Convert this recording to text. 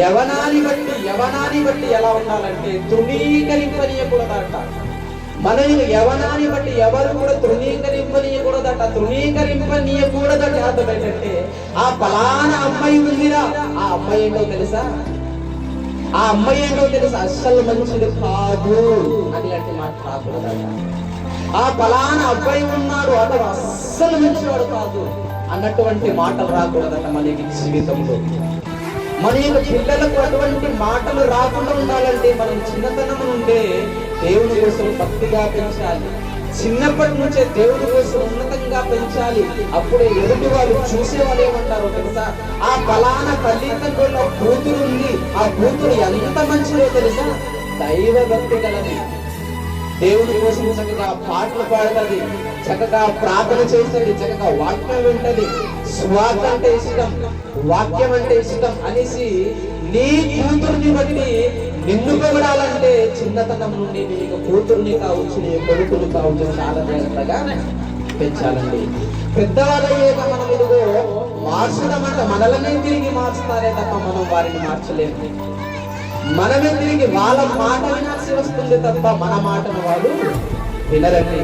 యవనాన్ని బట్టి యవనాన్ని బట్టి ఎలా ఉండాలంటే తృణీకరింపనీయకూడదట. మన యవనాన్ని బట్టి ఎవరు కూడా తృణీకరింపనీయకూడదట తృణీకరింపనీయకూడదట అర్థం ఏంటంటే ఆ పలానా అమ్మాయి ఉందిరా. ఆ అమ్మాయి ఏంటో తెలుసా? ఆ అమ్మాయి ఏంటో తెలుసా? అస్సలు మంచిది కాదు అట్లాంటి మాట రాకూడదట. ఆ పలానా అబ్బాయి ఉన్నాడు అతను అస్సలు మంచివాడు కాదు అన్నటువంటి మాటలు రాకూడదట మనకి జీవితంలో. మన యొక్క పిల్లలకు అటువంటి మాటలు రాకుండా ఉండాలంటే మనం చిన్నతనం నుండే దేవుని కోసం భక్తిగా పెంచాలి. చిన్నప్పటి నుంచే దేవుడి కోసం ఉన్నతంగా పెంచాలి. అప్పుడే ఎదుటి వాళ్ళు చూసే వాళ్ళు ఏమంటారో తెలుసా? ఆ ఫలానా తల్లిదండ్రుల కూతురు ఉంది ఆ కూతురు ఎంత మంచిదో తెలుసా? దైవ భక్తి కలది దేవుడి కోసం చక్కగా పాటలు పాడుతుంది చక్కగా ప్రార్థన చేస్తుంది చక్కగా వాక్యం వింటది. స్వార్థ అంటే ఇష్టం వాక్యం అంటే ఇష్టం అనేసి నీ కూతుర్ని బట్టి నిన్ను పొగడాలంటే చిన్నతనం నుండి నీకు కూతుర్ని కావచ్చు నీ కొడుకుని కావచ్చు చాలా జాగ్రత్తగా పెంచాలండి. పెద్దవారయ్యేక మనం ఇదిగో మార్చడం అంటే మనలనే తిరిగి మార్చుతారే తప్ప మనం వారిని మార్చలేము. మనమే తిరిగి వాళ్ళ మాట వినాల్సి వస్తుంది తప్ప మన మాటను వాళ్ళు వినరండి.